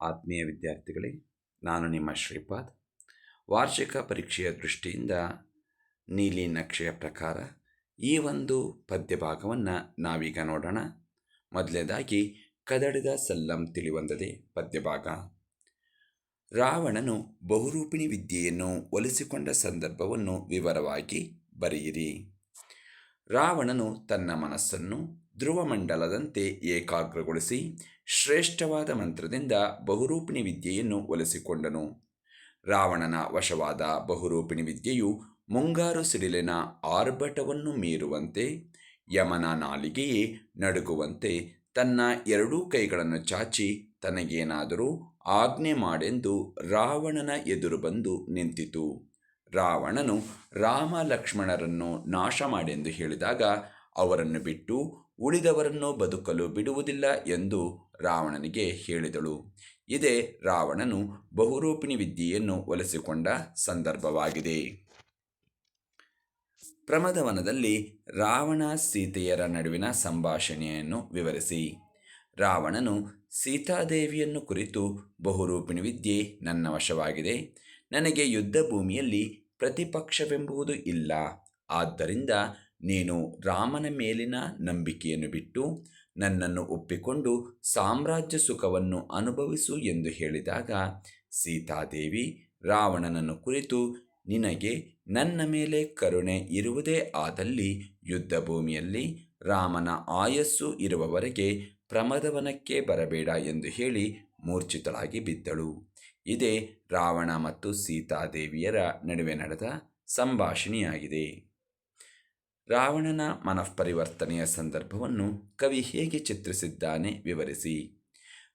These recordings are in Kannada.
ಆತ್ಮೀಯ ವಿದ್ಯಾರ್ಥಿಗಳೇ, ನಾನು ನಿಮ್ಮ ಶ್ರೀಪಾದ್. ವಾರ್ಷಿಕ ಪರೀಕ್ಷೆಯ ದೃಷ್ಟಿಯಿಂದ ನೀಲಿ ನಕ್ಷೆಯ ಪ್ರಕಾರ ಈ ಒಂದು ಪದ್ಯಭಾಗವನ್ನು ನಾವೀಗ ನೋಡೋಣ. ಮೊದಲನೇದಾಗಿ ಕದಡಿದ ಸಲ್ಲಂ ತಿಳಿವಂದದೆ ಪದ್ಯಭಾಗ. ರಾವಣನು ಬಹುರೂಪಿಣಿ ವಿದ್ಯೆಯನ್ನು ಒಲಿಸಿಕೊಂಡ ಸಂದರ್ಭವನ್ನು ವಿವರವಾಗಿ ಬರೆಯಿರಿ. ರಾವಣನು ತನ್ನ ಮನಸ್ಸನ್ನು ಧ್ರುವಮಂಡಲದಂತೆ ಏಕಾಗ್ರಗೊಳಿಸಿ ಶ್ರೇಷ್ಠವಾದ ಮಂತ್ರದಿಂದ ಬಹುರೂಪಿಣಿ ವಿದ್ಯೆಯನ್ನು ಒಲಿಸಿಕೊಂಡನು. ರಾವಣನ ವಶವಾದ ಬಹುರೂಪಿಣಿ ವಿದ್ಯೆಯು ಮುಂಗಾರು ಸಿಡಿಲಿನ ಆರ್ಭಟವನ್ನು ಮೀರುವಂತೆ, ಯಮನ ನಾಲಿಗೆಯೇ ನಡುಗುವಂತೆ ತನ್ನ ಎರಡೂ ಕೈಗಳನ್ನು ಚಾಚಿ ತನಗೇನಾದರೂ ಆಜ್ಞೆ ಮಾಡೆಂದು ರಾವಣನ ಎದುರು ಬಂದು ನಿಂತಿತು. ರಾವಣನು ರಾಮ ಲಕ್ಷ್ಮಣರನ್ನು ನಾಶ ಮಾಡೆಂದು ಹೇಳಿದಾಗ ಅವರನ್ನು ಬಿಟ್ಟು ಉಳಿದವರನ್ನು ಬದುಕಲು ಬಿಡುವುದಿಲ್ಲ ಎಂದು ರಾವಣನಿಗೆ ಹೇಳಿದಳು. ಇದೇ ರಾವಣನು ಬಹುರೂಪಿಣಿ ವಿದ್ಯೆಯನ್ನು ಒಲಿಸಿಕೊಂಡ ಸಂದರ್ಭವಾಗಿದೆ. ಪ್ರಮದವನದಲ್ಲಿ ರಾವಣ ಸೀತೆಯರ ನಡುವಿನ ಸಂಭಾಷಣೆಯನ್ನು ವಿವರಿಸಿ. ರಾವಣನು ಸೀತಾದೇವಿಯನ್ನು ಕುರಿತು ಬಹುರೂಪಿಣಿ ವಿದ್ಯೆ ನನ್ನ ವಶವಾಗಿದೆ. ನನಗೆ ಯುದ್ಧ ಭೂಮಿಯಲ್ಲಿ ಪ್ರತಿಪಕ್ಷವೆಂಬುದು ಇಲ್ಲ. ಆದ್ದರಿಂದ ನೀನು ರಾಮನ ಮೇಲಿನ ನಂಬಿಕೆಯನ್ನು ಬಿಟ್ಟು ನನ್ನನ್ನು ಒಪ್ಪಿಕೊಂಡು ಸಾಮ್ರಾಜ್ಯ ಸುಖವನ್ನು ಅನುಭವಿಸು ಎಂದು ಹೇಳಿದಾಗ, ಸೀತಾದೇವಿ, ರಾವಣನನ್ನು ಕುರಿತು, ನಿನಗೆ ನನ್ನ ಮೇಲೆ ಕರುಣೆ ಇರುವುದೇ ಆದಲ್ಲಿ ಯುದ್ಧ ಭೂಮಿಯಲ್ಲಿ ರಾಮನ ಆಯಸ್ಸು ಇರುವವರೆಗೆ ಪ್ರಮದವನಕ್ಕೆ ಬರಬೇಡ ಎಂದು ಹೇಳಿ ಮೂರ್ಛಿತಳಾಗಿ ಬಿದ್ದಳು. ಇದೇ ರಾವಣ ಮತ್ತು ಸೀತಾದೇವಿಯರ ನಡುವೆ ನಡೆದ ಸಂಭಾಷಣೆಯಾಗಿದೆ. ರಾವಣನ ಮನಃಪರಿವರ್ತನೆಯ ಸಂದರ್ಭವನ್ನು ಕವಿ ಹೇಗೆ ಚಿತ್ರಿಸಿದ್ದಾನೆ ವಿವರಿಸಿ.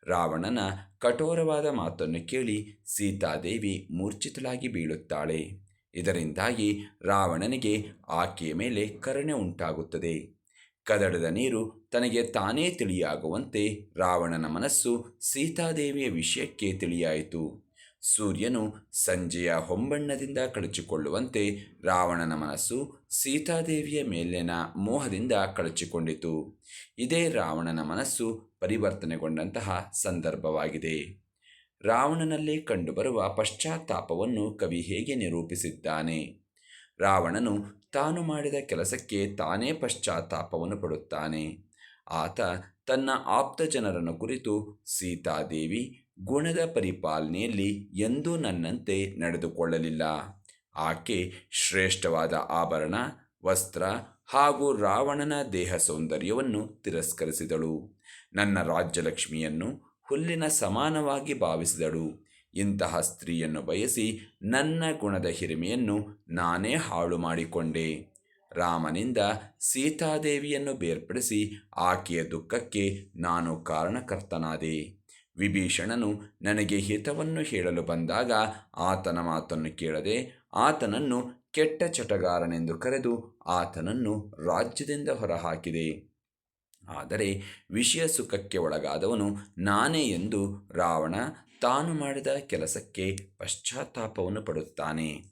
ರಾವಣನ ಕಠೋರವಾದ ಮಾತನ್ನು ಕೇಳಿ ಸೀತಾದೇವಿ ಮೂರ್ಛಿತಳಾಗಿ ಬೀಳುತ್ತಾಳೆ. ಇದರಿಂದಾಗಿ ರಾವಣನಿಗೆ ಆಕೆಯ ಮೇಲೆ ಕರುಣೆ ಉಂಟಾಗುತ್ತದೆ. ಕದಡದ ನೀರು ತನಗೆ ತಾನೇ ತಿಳಿಯಾಗುವಂತೆ ರಾವಣನ ಮನಸ್ಸು ಸೀತಾದೇವಿಯ ವಿಷಯಕ್ಕೆ ತಿಳಿಯಾಯಿತು. ಸೂರ್ಯನು ಸಂಜೆಯ ಹೊಂಬಣ್ಣದಿಂದ ಕಳಚಿಕೊಳ್ಳುವಂತೆ ರಾವಣನ ಮನಸ್ಸು ಸೀತಾದೇವಿಯ ಮೇಲಿನ ಮೋಹದಿಂದ ಕಳಚಿಕೊಂಡಿತು. ಇದೇ ರಾವಣನ ಮನಸ್ಸು ಪರಿವರ್ತನೆಗೊಂಡಂತಹ ಸಂದರ್ಭವಾಗಿದೆ. ರಾವಣನಲ್ಲಿ ಕಂಡುಬರುವ ಪಶ್ಚಾತ್ತಾಪವನ್ನು ಕವಿ ಹೇಗೆ ನಿರೂಪಿಸಿದ್ದಾನೆ? ರಾವಣನು ತಾನು ಮಾಡಿದ ಕೆಲಸಕ್ಕೆ ತಾನೇ ಪಶ್ಚಾತ್ತಾಪವನ್ನು ಪಡುತ್ತಾನೆ. ಆತ ತನ್ನ ಆಪ್ತ ಜನರನ್ನು ಕುರಿತು, ಸೀತಾದೇವಿ, ಗುಣದ ಪರಿಪಾಲನೆಯಲ್ಲಿ ಎಂದೂ ನನ್ನಂತೆ ನಡೆದುಕೊಳ್ಳಲಿಲ್ಲ. ಆಕೆ ಶ್ರೇಷ್ಠವಾದ ಆಭರಣ, ವಸ್ತ್ರ ಹಾಗೂ ರಾವಣನ ದೇಹ ಸೌಂದರ್ಯವನ್ನು ತಿರಸ್ಕರಿಸಿದಳು. ನನ್ನ ರಾಜ್ಯಲಕ್ಷ್ಮಿಯನ್ನು ಹುಲ್ಲಿನ ಸಮಾನವಾಗಿ ಭಾವಿಸಿದಳು. ಇಂತಹ ಸ್ತ್ರೀಯನ್ನು ಬಯಸಿ ನನ್ನ ಗುಣದ ಹಿರಿಮೆಯನ್ನು ನಾನೇ ಹಾಳು ಮಾಡಿಕೊಂಡೆ. ರಾಮನಿಂದ ಸೀತಾದೇವಿಯನ್ನು ಬೇರ್ಪಡಿಸಿ ಆಕೆಯ ದುಃಖಕ್ಕೆ ನಾನು ಕಾರಣಕರ್ತನಾದೆ. ವಿಭೀಷಣನು ನನಗೆ ಹಿತವನ್ನು ಹೇಳಲು ಬಂದಾಗ ಆತನ ಮಾತನ್ನು ಕೇಳದೆ ಆತನನ್ನು ಕೆಟ್ಟ ಚಟಗಾರನೆಂದು ಕರೆದು ಆತನನ್ನು ರಾಜ್ಯದಿಂದ ಹೊರಹಾಕಿದೆ. ಆದರೆ ವಿಷಯ ಸುಖಕ್ಕೆ ಒಳಗಾದವನು ನಾನೇ ಎಂದು ರಾವಣ ತಾನು ಮಾಡಿದ ಕೆಲಸಕ್ಕೆ ಪಶ್ಚಾತ್ತಾಪವನ್ನು ಪಡುತ್ತಾನೆ.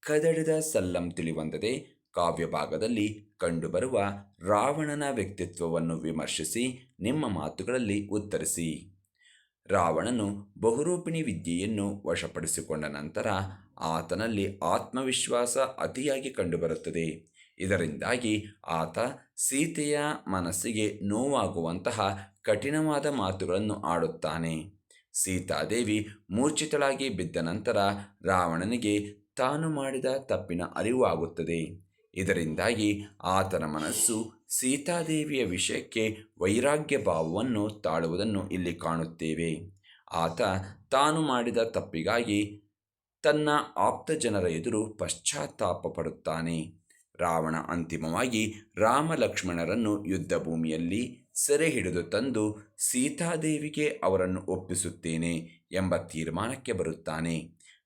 ಕದಡಿದ ಸಲ್ಲಂ ತಿಳಿವಂದದೆ ಕಾವ್ಯಭಾಗದಲ್ಲಿ ಕಂಡುಬರುವ ರಾವಣನ ವ್ಯಕ್ತಿತ್ವವನ್ನು ವಿಮರ್ಶಿಸಿ ನಿಮ್ಮ ಮಾತುಗಳಲ್ಲಿ ಉತ್ತರಿಸಿ. ರಾವಣನು ಬಹುರೂಪಿಣಿ ವಿದ್ಯೆಯನ್ನು ವಶಪಡಿಸಿಕೊಂಡ ನಂತರ ಆತನಲ್ಲಿ ಆತ್ಮವಿಶ್ವಾಸ ಅತಿಯಾಗಿ ಕಂಡುಬರುತ್ತದೆ. ಇದರಿಂದಾಗಿ ಆತ ಸೀತೆಯ ಮನಸ್ಸಿಗೆ ನೋವಾಗುವಂತಹ ಕಠಿಣವಾದ ಮಾತುಗಳನ್ನು ಆಡುತ್ತಾನೆ. ಸೀತಾದೇವಿ ಮೂರ್ಛಿತಳಾಗಿ ಬಿದ್ದ ನಂತರ ರಾವಣನಿಗೆ ತಾನು ಮಾಡಿದ ತಪ್ಪಿನ ಅರಿವು ಆಗುತ್ತದೆ ಇದರಿಂದಾಗಿ ಆತನ ಮನಸ್ಸು ಸೀತಾದೇವಿಯ ವಿಷಯಕ್ಕೆ ವೈರಾಗ್ಯ ಭಾವವನ್ನು ತಾಳುವುದನ್ನು ಇಲ್ಲಿ ಕಾಣುತ್ತೇವೆ. ಆತ ತಾನು ಮಾಡಿದ ತಪ್ಪಿಗಾಗಿ ತನ್ನ ಆಪ್ತ ಜನರ ಎದುರು ಪಶ್ಚಾತ್ತಾಪ ಪಡುತ್ತಾನೆ ರಾವಣ ಅಂತಿಮವಾಗಿ ರಾಮ ಲಕ್ಷ್ಮಣರನ್ನು ಯುದ್ಧ ಭೂಮಿಯಲ್ಲಿ ಸೆರೆ ಹಿಡಿದು ತಂದು ಸೀತಾದೇವಿಗೆ ಅವರನ್ನು ಒಪ್ಪಿಸುತ್ತೇನೆ ಎಂಬ ತೀರ್ಮಾನಕ್ಕೆ ಬರುತ್ತಾನೆ.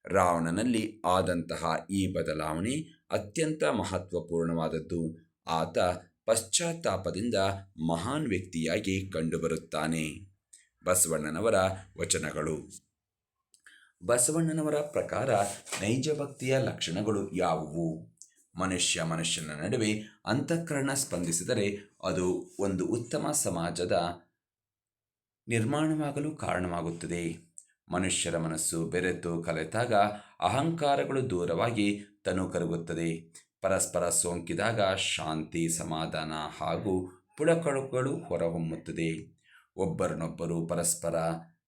ರಾವಣನಲ್ಲಿ ಆದಂತಹ ಈ ಬದಲಾವಣೆ ಅತ್ಯಂತ ಮಹತ್ವಪೂರ್ಣವಾದದ್ದು. ಆತ ಪಶ್ಚಾತ್ತಾಪದಿಂದ ಮಹಾನ್ ವ್ಯಕ್ತಿಯಾಗಿ ಕಂಡುಬರುತ್ತಾನೆ. ಬಸವಣ್ಣನವರ ವಚನಗಳು. ಬಸವಣ್ಣನವರ ಪ್ರಕಾರ ನೈಜ ಭಕ್ತಿಯ ಲಕ್ಷಣಗಳು ಯಾವುವು? ಮನುಷ್ಯ ಮನುಷ್ಯನ ನಡುವೆ ಅಂತಃಕರಣ ಸ್ಪಂದಿಸಿದರೆ ಅದು ಒಂದು ಉತ್ತಮ ಸಮಾಜದ ನಿರ್ಮಾಣವಾಗಲು ಕಾರಣವಾಗುತ್ತದೆ. ಮನುಷ್ಯರ ಮನಸ್ಸು ಬೆರೆತು ಕಲೆತಾಗ ಅಹಂಕಾರಗಳು ದೂರವಾಗಿ ತನು ಕರಗುತ್ತದೆ. ಪರಸ್ಪರ ಸೋಂಕಿದಾಗ ಶಾಂತಿ, ಸಮಾಧಾನ ಹಾಗೂ ಪುಳಕಳುಗಳು ಹೊರಹೊಮ್ಮುತ್ತದೆ. ಒಬ್ಬರನ್ನೊಬ್ಬರು ಪರಸ್ಪರ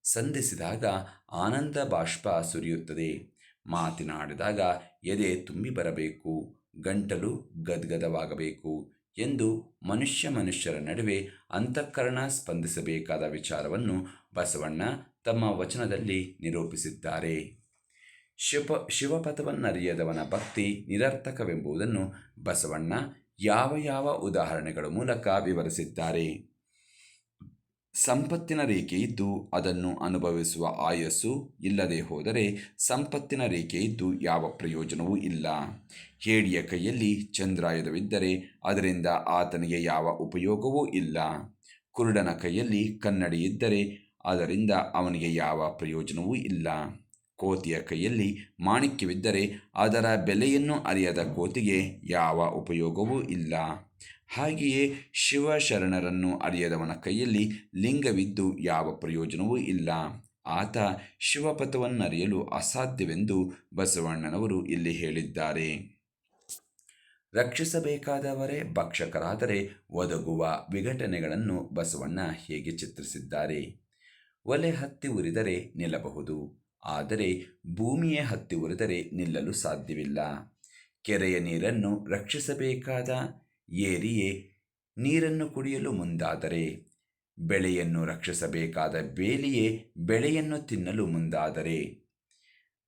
ಸಂಧಿಸಿದಾಗ ಆನಂದ ಬಾಷ್ಪ ಸುರಿಯುತ್ತದೆ. ಮಾತಿನಾಡಿದಾಗ ಎದೆ ತುಂಬಿ ಬರಬೇಕು, ಗಂಟಲು ಗದ್ಗದವಾಗಬೇಕು ಎಂದು ಮನುಷ್ಯ ಮನುಷ್ಯರ ನಡುವೆ ಅಂತಃಕರಣ ಸ್ಪಂದಿಸಬೇಕಾದ ವಿಚಾರವನ್ನು ಬಸವಣ್ಣ ತಮ್ಮ ವಚನದಲ್ಲಿ ನಿರೂಪಿಸಿದ್ದಾರೆ. ಶಿವ, ಶಿವಪಥವನ್ನರಿಯದವನ ಭಕ್ತಿ ನಿರರ್ಥಕವೆಂಬುದನ್ನು ಬಸವಣ್ಣ ಯಾವ ಯಾವ ಉದಾಹರಣೆಗಳ ಮೂಲಕ ವಿವರಿಸಿದ್ದಾರೆ? ಸಂಪತ್ತಿನ ರೇಖೆ ಇದ್ದು ಅದನ್ನು ಅನುಭವಿಸುವ ಆಯಸ್ಸು ಇಲ್ಲದೆ ಹೋದರೆ ಸಂಪತ್ತಿನ ರೇಖೆ ಇದ್ದು ಯಾವ ಪ್ರಯೋಜನವೂ ಇಲ್ಲ. ಹೇಡಿಯ ಕೈಯಲ್ಲಿ ಚಂದ್ರಾಯುಧವಿದ್ದರೆ ಅದರಿಂದ ಆತನಿಗೆ ಯಾವ ಉಪಯೋಗವೂ ಇಲ್ಲ. ಕುರುಡನ ಕೈಯಲ್ಲಿ ಕನ್ನಡಿ ಇದ್ದರೆ ಅದರಿಂದ ಅವನಿಗೆ ಯಾವ ಪ್ರಯೋಜನವೂ ಇಲ್ಲ. ಕೋತಿಯ ಕೈಯಲ್ಲಿ ಮಾಣಿಕ್ಯವಿದ್ದರೆ ಅದರ ಬೆಲೆಯನ್ನು ಅರಿಯದ ಕೋತಿಗೆ ಯಾವ ಉಪಯೋಗವೂ ಇಲ್ಲ. ಹಾಗೆಯೇ ಶಿವಶರಣರನ್ನು ಅರಿಯದವನ ಕೈಯಲ್ಲಿ ಲಿಂಗವಿದ್ದು ಯಾವ ಪ್ರಯೋಜನವೂ ಇಲ್ಲ. ಆತ ಶಿವಪಥವನ್ನರಿಯಲು ಅಸಾಧ್ಯವೆಂದು ಬಸವಣ್ಣನವರು ಇಲ್ಲಿ ಹೇಳಿದ್ದಾರೆ. ರಕ್ಷಿಸಬೇಕಾದವರೇ ಭಕ್ಷಕರಾದರೆ ಒದಗುವ ವಿಘಟನೆಗಳನ್ನು ಬಸವಣ್ಣ ಹೇಗೆ ಚಿತ್ರಿಸಿದ್ದಾರೆ? ಒಲೆ ಹತ್ತಿ ಉರಿದರೆ ನಿಲ್ಲಬಹುದು. ಆದರೆ ಭೂಮಿಯ ಹತ್ತಿ ಉರಿದರೆ ನಿಲ್ಲಲು ಸಾಧ್ಯವಿಲ್ಲ. ಕೆರೆಯ ನೀರನ್ನು ರಕ್ಷಿಸಬೇಕಾದ ಏರಿಯೇ ನೀರನ್ನು ಕುಡಿಯಲು ಮುಂದಾದರೆ, ಬೆಳೆಯನ್ನು ರಕ್ಷಿಸಬೇಕಾದ ಬೇಲಿಯೇ ಬೆಳೆಯನ್ನು ತಿನ್ನಲು ಮುಂದಾದರೆ.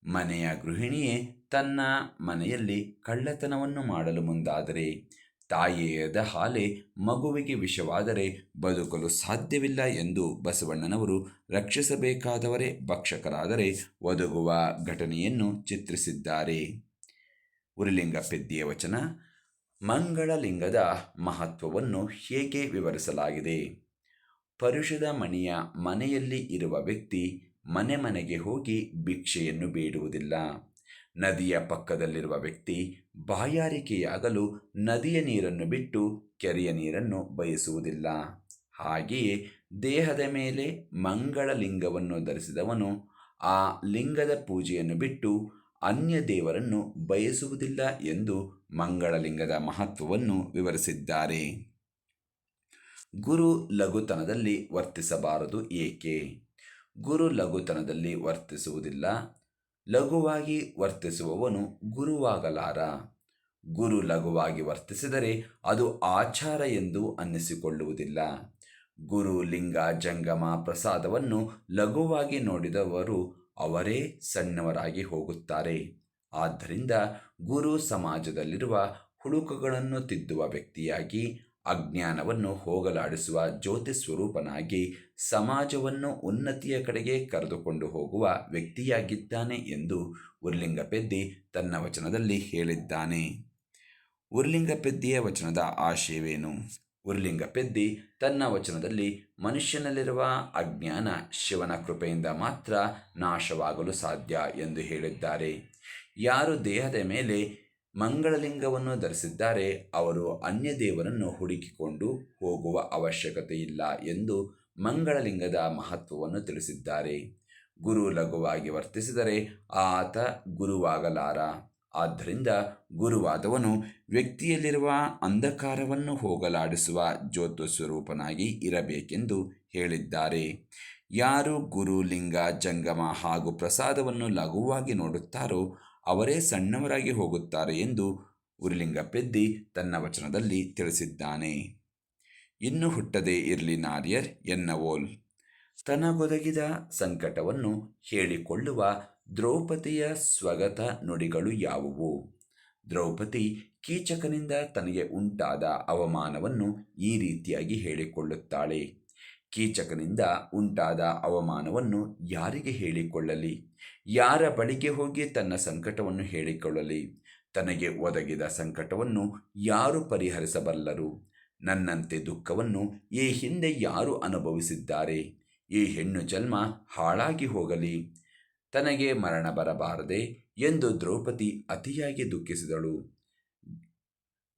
ಮನೆಯ ಗೃಹಿಣಿಯೇ ತನ್ನ ಮನೆಯಲ್ಲಿ ಕಳ್ಳತನವನ್ನು ಮಾಡಲು ಮುಂದಾದರೆ ತಾಯಿಯದ ಹಾಲೆ ಮಗುವಿಗೆ ವಿಷವಾದರೆ ಬದುಕಲು ಸಾಧ್ಯವಿಲ್ಲ ಎಂದು ಬಸವಣ್ಣನವರು ರಕ್ಷಿಸಬೇಕಾದವರೇ ಭಕ್ಷಕರಾದರೆ ಒದಗುವ ಘಟನೆಯನ್ನು ಚಿತ್ರಿಸಿದ್ದಾರೆ. ಉರಿಲಿಂಗ ಪೆದ್ದಿಯ ವಚನ, ಮಂಗಳಲಿಂಗದ ಮಹತ್ವವನ್ನು ಹೇಗೆ ವಿವರಿಸಲಾಗಿದೆ? ಪರುಷದ ಮಣಿಯ ಮನೆಯಲ್ಲಿ ಇರುವ ವ್ಯಕ್ತಿ ಮನೆ ಮನೆಗೆ ಹೋಗಿ ಭಿಕ್ಷೆಯನ್ನು ಬೇಡುವುದಿಲ್ಲ. ನದಿಯ ಪಕ್ಕದಲ್ಲಿರುವ ವ್ಯಕ್ತಿ ಬಾಯಾರಿಕೆಯಾಗಲು ನದಿಯ ನೀರನ್ನು ಬಿಟ್ಟು ಕೆರೆಯ ನೀರನ್ನು ಬಯಸುವುದಿಲ್ಲ. ಹಾಗೆಯೇ ದೇಹದ ಮೇಲೆ ಮಂಗಳ ಲಿಂಗವನ್ನು ಧರಿಸಿದವನು ಆ ಲಿಂಗದ ಪೂಜೆಯನ್ನು ಬಿಟ್ಟು ಅನ್ಯ ದೇವರನ್ನು ಬಯಸುವುದಿಲ್ಲ ಎಂದು ಮಂಗಳಲಿಂಗದ ಮಹತ್ವವನ್ನು ವಿವರಿಸಿದ್ದಾರೆ. ಗುರು ಲಘುತನದಲ್ಲಿ ವರ್ತಿಸಬಾರದು ಏಕೆ? ಗುರು ಲಘುತನದಲ್ಲಿ ವರ್ತಿಸುವುದಿಲ್ಲ ಲಘುವಾಗಿ ವರ್ತಿಸುವವನು ಗುರುವಾಗಲಾರ. ಗುರು ಲಘುವಾಗಿ ವರ್ತಿಸಿದರೆ ಅದು ಆಚಾರ ಎಂದು ಅನ್ನಿಸಿಕೊಳ್ಳುವುದಿಲ್ಲ. ಗುರು ಲಿಂಗ ಜಂಗಮ ಪ್ರಸಾದವನ್ನು ಲಘುವಾಗಿ ನೋಡಿದವರು ಅವರೇ ಸಣ್ಣವರಾಗಿ ಹೋಗುತ್ತಾರೆ. ಆದ್ದರಿಂದ ಗುರು ಸಮಾಜದಲ್ಲಿರುವ ಹುಡುಕುಗಳನ್ನು ತಿದ್ದುವ ವ್ಯಕ್ತಿಯಾಗಿ ಅಜ್ಞಾನವನ್ನು ಹೋಗಲಾಡಿಸುವ ಜ್ಯೋತಿ ಸ್ವರೂಪನಾಗಿ ಸಮಾಜವನ್ನು ಉನ್ನತಿಯ ಕಡೆಗೆ ಕರೆದುಕೊಂಡು ಹೋಗುವ ವ್ಯಕ್ತಿಯಾಗಿದ್ದಾನೆ ಎಂದು ಉರ್ಲಿಂಗಪೆದ್ದಿ ತನ್ನ ವಚನದಲ್ಲಿ ಹೇಳಿದ್ದಾನೆ. ಉರ್ಲಿಂಗಪೆದ್ದಿಯ ವಚನದ ಆಶಯವೇನು? ಉರ್ಲಿಂಗಪೆದ್ದಿ ತನ್ನ ವಚನದಲ್ಲಿ ಮನುಷ್ಯನಲ್ಲಿರುವ ಅಜ್ಞಾನ ಶಿವನ ಕೃಪೆಯಿಂದ ಮಾತ್ರ ನಾಶವಾಗಲು ಸಾಧ್ಯ ಎಂದು ಹೇಳಿದ್ದಾರೆ. ಯಾರು ದೇಹದ ಮೇಲೆ ಮಂಗಳಲಿಂಗವನ್ನು ಧರಿಸಿದ್ದಾರೆ. ಅವರು ಅನ್ಯ ದೇವರನ್ನು ಹುಡುಕಿಕೊಂಡು ಹೋಗುವ ಅವಶ್ಯಕತೆ ಇಲ್ಲ ಎಂದು ಮಂಗಳಲಿಂಗದ ಮಹತ್ವವನ್ನು ತಿಳಿಸಿದ್ದಾರೆ. ಗುರು ಲಘುವಾಗಿ ವರ್ತಿಸಿದರೆ ಆತ ಗುರುವಾಗಲಾರ. ಆದ್ದರಿಂದ ಗುರುವಾದವನು ವ್ಯಕ್ತಿಯಲ್ಲಿರುವ ಅಂಧಕಾರವನ್ನು ಹೋಗಲಾಡಿಸುವ ಜ್ಯೋತಿ ಸ್ವರೂಪನಾಗಿ ಇರಬೇಕೆಂದು ಹೇಳಿದ್ದಾರೆ. ಯಾರು ಗುರು ಲಿಂಗ ಜಂಗಮ ಹಾಗೂ ಪ್ರಸಾದವನ್ನು ಲಘುವಾಗಿ ನೋಡುತ್ತಾರೋ ಅವರೇ ಸಣ್ಣವರಾಗಿ ಹೋಗುತ್ತಾರೆ ಎಂದು ಉರಿಲಿಂಗಪೆದ್ದಿ ತನ್ನ ವಚನದಲ್ಲಿ ತಿಳಿಸಿದ್ದಾನೆ. ಇನ್ನು ಹುಟ್ಟದೇ ಇರಲಿ ನಾರಿಯರ್ ಎನ್ನವೋಲ್. ತನಗೊದಗಿದ ಸಂಕಟವನ್ನು ಹೇಳಿಕೊಳ್ಳುವ ದ್ರೌಪದಿಯ ಸ್ವಗತ ನುಡಿಗಳು ಯಾವುವು? ದ್ರೌಪದಿ ಕೀಚಕನಿಂದ ತನಗೆ ಉಂಟಾದ ಅವಮಾನವನ್ನು ಈ ರೀತಿಯಾಗಿ ಹೇಳಿಕೊಳ್ಳುತ್ತಾಳೆ. ಕೀಚಕನಿಂದ ಉಂಟಾದ ಅವಮಾನವನ್ನು ಯಾರಿಗೆ ಹೇಳಿಕೊಳ್ಳಲಿ? ಯಾರ ಬಳಿಗೆ ಹೋಗಿ ತನ್ನ ಸಂಕಟವನ್ನು ಹೇಳಿಕೊಳ್ಳಲಿ? ತನಗೆ ಒದಗಿದ ಸಂಕಟವನ್ನು ಯಾರು ಪರಿಹರಿಸಬಲ್ಲರು? ನನ್ನಂತೆ ದುಃಖವನ್ನು ಈ ಹಿಂದೆ ಯಾರು ಅನುಭವಿಸಿದ್ದಾರೆ? ಈ ಹೆಣ್ಣು ಜನ್ಮ ಹಾಳಾಗಿ ಹೋಗಲಿ. ತನಗೆ ಮರಣ ಬರಬಾರದೆ ಎಂದು ದ್ರೌಪದಿ ಅತಿಯಾಗಿ ದುಃಖಿಸಿದಳು.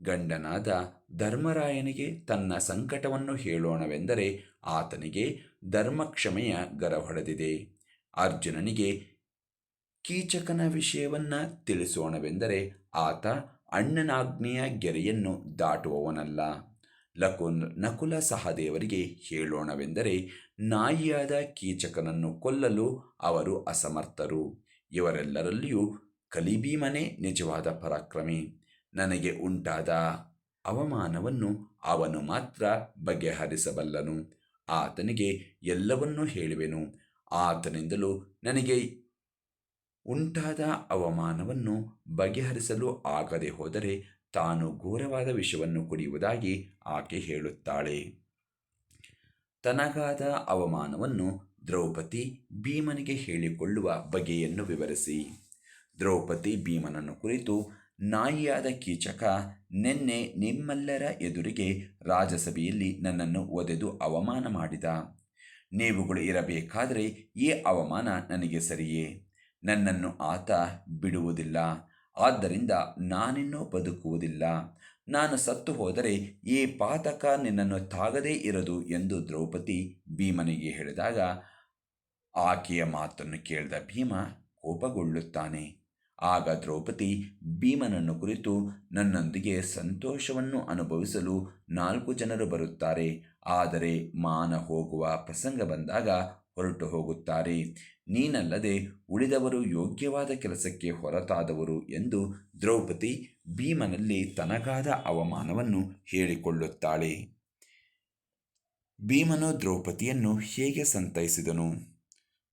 ಗಂಡನಾದ ಧರ್ಮರಾಯನಿಗೆ ತನ್ನ ಸಂಕಟವನ್ನು ಹೇಳೋಣವೆಂದರೆ ಆತನಿಗೆ ಧರ್ಮಕ್ಷಮೆಯ ಗರ ಹೊಡೆದಿದೆ ಅರ್ಜುನನಿಗೆ ಕೀಚಕನ ವಿಷಯವನ್ನ ತಿಳಿಸೋಣವೆಂದರೆ ಆತ ಅಣ್ಣನಾಗ್ನೆಯ ಗೆರೆಯನ್ನು ದಾಟುವವನಲ್ಲ. ಲಕು ನಕುಲ ಸಹದೇವರಿಗೆ ಹೇಳೋಣವೆಂದರೆ ನಾಯಿಯಾದ ಕೀಚಕನನ್ನು ಕೊಲ್ಲಲು ಅವರು ಅಸಮರ್ಥರು. ಇವರೆಲ್ಲರಲ್ಲಿಯೂ ಕಲಿಬೀಮನೆ ನಿಜವಾದ ಪರಾಕ್ರಮಿ. ನನಗೆ ಉಂಟಾದ ಅವಮಾನವನ್ನು ಅವನು ಮಾತ್ರ ಬಗೆಹರಿಸಬಲ್ಲನು. ಆತನಿಗೆ ಎಲ್ಲವನ್ನೂ ಹೇಳುವೆನು. ಆತನಿಂದಲೂ ನನಗೆ ಉಂಟಾದ ಅವಮಾನವನ್ನು ಬಗೆಹರಿಸಲು ಆಗದೆ ಹೋದರೆ ತಾನು ಘೋರವಾದ ವಿಷವನ್ನು ಕುಡಿಯುವುದಾಗಿ ಆಕೆ ಹೇಳುತ್ತಾಳೆ. ತನಗಾದ ಅವಮಾನವನ್ನು ದ್ರೌಪದಿ ಭೀಮನಿಗೆ ಹೇಳಿಕೊಳ್ಳುವ ಬಗೆಯನ್ನು ವಿವರಿಸಿ. ದ್ರೌಪದಿ ಭೀಮನನ್ನು ಕುರಿತು ನಾಯಿಯಾದ ಕೀಚಕ ನಿನ್ನೆ ನಿಮ್ಮೆಲ್ಲರ ಎದುರಿಗೆ ರಾಜಸಭೆಯಲ್ಲಿ ನನ್ನನ್ನು ಒದೆದು ಅವಮಾನ ಮಾಡಿದ. ನೀವುಗಳು ಇರಬೇಕಾದರೆ ಈ ಅವಮಾನ ನನಗೆ ಸರಿಯೇ. ನನ್ನನ್ನು ಆತ ಬಿಡುವುದಿಲ್ಲ. ಆದ್ದರಿಂದ ನಾನಿನ್ನೂ ಬದುಕುವುದಿಲ್ಲ. ನಾನು ಸತ್ತು ಹೋದರೆ ಈ ಪಾತಕ ನಿನ್ನನ್ನು ತಾಗದೇ ಇರದು ಎಂದು ದ್ರೌಪದಿ ಭೀಮನಿಗೆ ಹೇಳಿದಾಗ, ಆಕೆಯ ಮಾತನ್ನು ಕೇಳಿದ ಭೀಮ ಕೋಪಗೊಳ್ಳುತ್ತಾನೆ. ಆಗ ದ್ರೌಪದಿ ಭೀಮನನ್ನು ಕುರಿತು ನನ್ನೊಂದಿಗೆ ಸಂತೋಷವನ್ನು ಅನುಭವಿಸಲು ನಾಲ್ಕು ಜನರು ಬರುತ್ತಾರೆ. ಆದರೆ ಮಾನ ಹೋಗುವ ಪ್ರಸಂಗ ಬಂದಾಗ ಹೊರಟು ಹೋಗುತ್ತಾರೆ. ನೀನಲ್ಲದೆ ಉಳಿದವರು ಯೋಗ್ಯವಾದ ಕೆಲಸಕ್ಕೆ ಹೊರತಾದವರು ಎಂದು ದ್ರೌಪದಿ ಭೀಮನಲ್ಲಿ ತನಗಾದ ಅವಮಾನವನ್ನು ಹೇಳಿಕೊಳ್ಳುತ್ತಾಳೆ. ಭೀಮನು ದ್ರೌಪದಿಯನ್ನು ಹೇಗೆ ಸಂತೈಸಿದನು?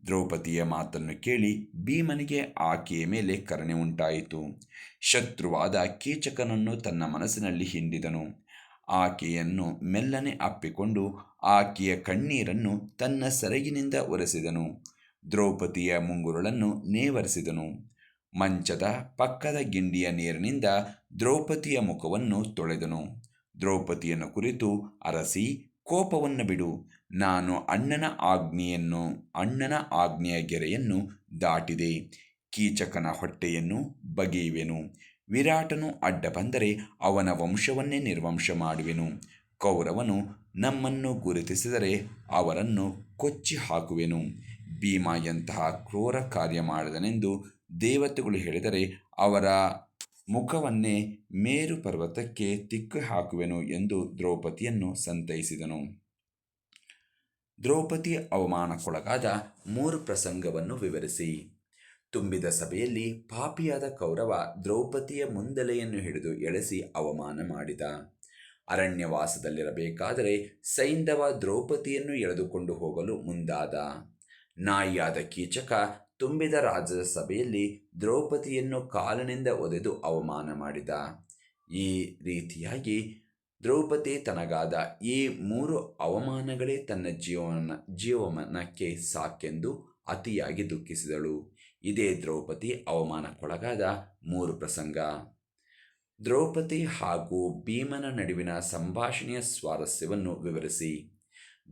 ದ್ರೌಪದಿಯ ಮಾತನ್ನು ಕೇಳಿ ಭೀಮನಿಗೆ ಆಕೆಯ ಮೇಲೆ ಕರುಣೆ ಉಂಟಾಯಿತು. ಶತ್ರುವಾದ ಕೀಚಕನನ್ನು ತನ್ನ ಮನಸ್ಸಿನಲ್ಲಿ ಹಿಂಡಿದನು. ಆಕೆಯನ್ನು ಮೆಲ್ಲನೆ ಅಪ್ಪಿಕೊಂಡು ಆಕೆಯ ಕಣ್ಣೀರನ್ನು ತನ್ನ ಸೆರಗಿನಿಂದ ಒರೆಸಿದನು. ದ್ರೌಪದಿಯ ಮುಂಗುರುಳನ್ನು ನೇವರಿಸಿದನು. ಮಂಚದ ಪಕ್ಕದ ಗಿಂಡಿಯ ನೀರಿನಿಂದ ದ್ರೌಪದಿಯ ಮುಖವನ್ನು ತೊಳೆದನು. ದ್ರೌಪದಿಯನ್ನು ಕುರಿತು ಅರಸಿ ಕೋಪವನ್ನು ಬಿಡು. ನಾನು ಅಣ್ಣನ ಆಜ್ಞೆಯನ್ನು, ಅಣ್ಣನ ಆಜ್ಞೆಯ ಗೆರೆಯನ್ನು ದಾಟಿದೆ. ಕೀಚಕನ ಹೊಟ್ಟೆಯನ್ನು ಬಗೆಯುವೆನು. ವಿರಾಟನು ಅಡ್ಡ ಬಂದರೆ ಅವನ ವಂಶವನ್ನೇ ನಿರ್ವಂಶ ಮಾಡುವೆನು. ಕೌರವನು ನಮ್ಮನ್ನು ಗುರುತಿಸಿದರೆ ಅವರನ್ನು ಕೊಚ್ಚಿ ಹಾಕುವೆನು. ಭೀಮ ಎಂತಹ ಕ್ರೂರ ಕಾರ್ಯ ಮಾಡಿದನೆಂದು ದೇವತೆಗಳು ಹೇಳಿದರೆ ಅವರ ಮುಖವನ್ನೇ ಮೇರು ಪರ್ವತಕ್ಕೆ ತಿಕ್ಕು ಹಾಕುವೆನು ಎಂದು ದ್ರೌಪದಿಯನ್ನು ಸಂತೈಸಿದನು. ದ್ರೌಪದಿ ಅವಮಾನಕ್ಕೊಳಗಾದ ಮೂರು ಪ್ರಸಂಗವನ್ನು ವಿವರಿಸಿ. ತುಂಬಿದ ಸಭೆಯಲ್ಲಿ ಪಾಪಿಯಾದ ಕೌರವ ದ್ರೌಪದಿಯ ಮುಂದಲೆಯನ್ನು ಹಿಡಿದು ಎಳೆಸಿ ಅವಮಾನ ಮಾಡಿದ. ಅರಣ್ಯವಾಸದಲ್ಲಿರಬೇಕಾದರೆ ಸೈಂಧವ ದ್ರೌಪದಿಯನ್ನು ಎಳೆದುಕೊಂಡು ಹೋಗಲು ಮುಂದಾದ. ನಾಯಿಯಾದ ಕೀಚಕ ತುಂಬಿದ ರಾಜರ ಸಭೆಯಲ್ಲಿ ದ್ರೌಪದಿಯನ್ನು ಕಾಲಿನಿಂದ ಒದೆದು ಅವಮಾನ ಮಾಡಿದ. ಈ ರೀತಿಯಾಗಿ ದ್ರೌಪದಿ ತನಗಾದ ಈ ಮೂರು ಅವಮಾನಗಳೇ ತನ್ನ ಜೀವನ ಜೀವಮಾನಕ್ಕೆ ಸಾಕೆಂದು ಅತಿಯಾಗಿ ದುಃಖಿಸಿದಳು. ಇದೇ ದ್ರೌಪದಿ ಅವಮಾನಕ್ಕೊಳಗಾದ ಮೂರು ಪ್ರಸಂಗ. ದ್ರೌಪದಿ ಹಾಗೂ ಭೀಮನ ನಡುವಿನ ಸಂಭಾಷಣೆಯ ಸ್ವಾರಸ್ಯವನ್ನು ವಿವರಿಸಿ.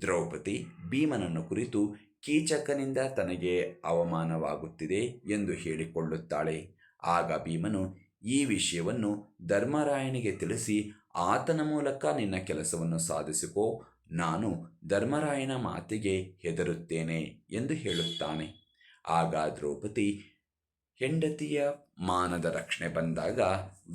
ದ್ರೌಪದಿ ಭೀಮನನ್ನು ಕುರಿತು ಕೀಚಕನಿಂದ ತನಗೆ ಅವಮಾನವಾಗುತ್ತಿದೆ ಎಂದು ಹೇಳಿಕೊಳ್ಳುತ್ತಾಳೆ. ಆಗ ಭೀಮನು ಈ ವಿಷಯವನ್ನು ಧರ್ಮರಾಯನಿಗೆ ತಿಳಿಸಿ, ಆತನ ಮೂಲಕ ನಿನ್ನ ಕೆಲಸವನ್ನು ಸಾಧಿಸಿಕೋ, ನಾನು ಧರ್ಮರಾಯನ ಮಾತಿಗೆ ಹೆದರುತ್ತೇನೆ ಎಂದು ಹೇಳುತ್ತಾನೆ. ಆಗ ದ್ರೌಪದಿ ಹೆಂಡತಿಯ ಮಾನದ ರಕ್ಷಣೆ ಬಂದಾಗ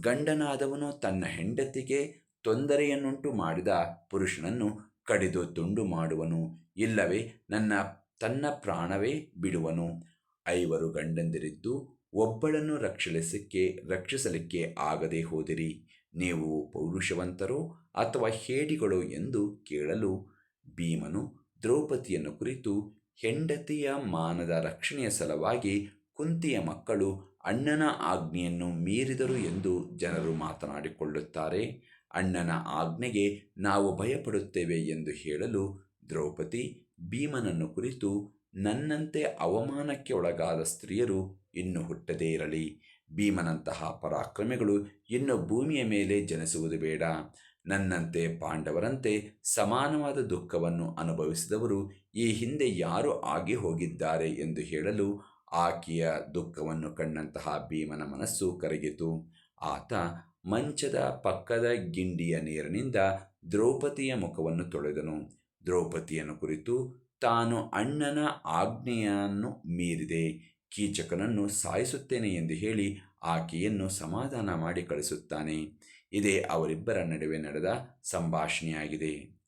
ಗಂಡನಾದವನು ತನ್ನ ಹೆಂಡತಿಗೆ ತೊಂದರೆಯನ್ನುಂಟು ಮಾಡಿದ ಪುರುಷನನ್ನು ಕಡಿದು ತುಂಡು ಮಾಡುವನು. ಇಲ್ಲವೇ, ನನ್ನ ತನ್ನ ಪ್ರಾಣವೇ ಬಿಡುವನು. ಐವರು ಗಂಡಂದಿರಿದ್ದು, ಒಬ್ಬಳನ್ನು ರಕ್ಷಿಸಲಿಕ್ಕೆ ರಕ್ಷಿಸಲಿಕ್ಕೆ ಆಗದೆ ಹೋದಿರಿ. ನೀವು ಪೌರುಷವಂತರೋ ಅಥವಾ ಹೇಡಿಗಳು ಎಂದು ಕೇಳಲು ಭೀಮನು ದ್ರೌಪದಿಯನ್ನು ಕುರಿತು ಹೆಂಡತಿಯ ಮಾನದ ರಕ್ಷಣೆಯ ಸಲುವಾಗಿ ಕುಂತಿಯ ಮಕ್ಕಳು ಅಣ್ಣನ ಆಜ್ಞೆಯನ್ನು ಮೀರಿದರು ಎಂದು ಜನರು ಮಾತನಾಡಿಕೊಳ್ಳುತ್ತಾರೆ. ಅಣ್ಣನ ಆಜ್ಞೆಗೆ ನಾವು ಭಯಪಡುತ್ತೇವೆ ಎಂದು ಹೇಳಲು ದ್ರೌಪದಿ ಭೀಮನನ್ನು ಕುರಿತು ನನ್ನಂತೆ ಅವಮಾನಕ್ಕೆ ಒಳಗಾದ ಸ್ತ್ರೀಯರು ಇನ್ನು ಹುಟ್ಟದೇ ಇರಲಿ. ಭೀಮನಂತಹ ಪರಾಕ್ರಮಿಗಳು ಇನ್ನು ಭೂಮಿಯ ಮೇಲೆ ಜನಿಸುವುದು ಬೇಡ. ನನ್ನಂತೆ ಪಾಂಡವರಂತೆ ಸಮಾನವಾದ ದುಃಖವನ್ನು ಅನುಭವಿಸಿದವರು ಈ ಹಿಂದೆ ಯಾರು ಆಗಿ ಹೋಗಿದ್ದಾರೆ ಎಂದು ಹೇಳಲು ಆಕೆಯ ದುಃಖವನ್ನು ಕಂಡಂತಹ ಭೀಮನ ಮನಸ್ಸು ಕರಗಿತು. ಆತ ಮಂಚದ ಪಕ್ಕದ ಗಿಂಡಿಯ ನೀರಿನಿಂದ ದ್ರೌಪದಿಯ ಮುಖವನ್ನು ತೊಳೆದನು. ದ್ರೌಪದಿಯನ್ನು ಕುರಿತು ತಾನು ಅಣ್ಣನ ಆಜ್ಞೆಯನ್ನು ಮೀರಿದೆ, ಕೀಚಕನನ್ನು ಸಾಯಿಸುತ್ತೇನೆ ಎಂದು ಹೇಳಿ ಆಕೆಯನ್ನು ಸಮಾಧಾನ ಮಾಡಿ ಕಳಿಸುತ್ತಾನೆ. ಇದೇ ಅವರಿಬ್ಬರ ನಡುವೆ ನಡೆದ ಸಂಭಾಷಣೆಯಾಗಿದೆ.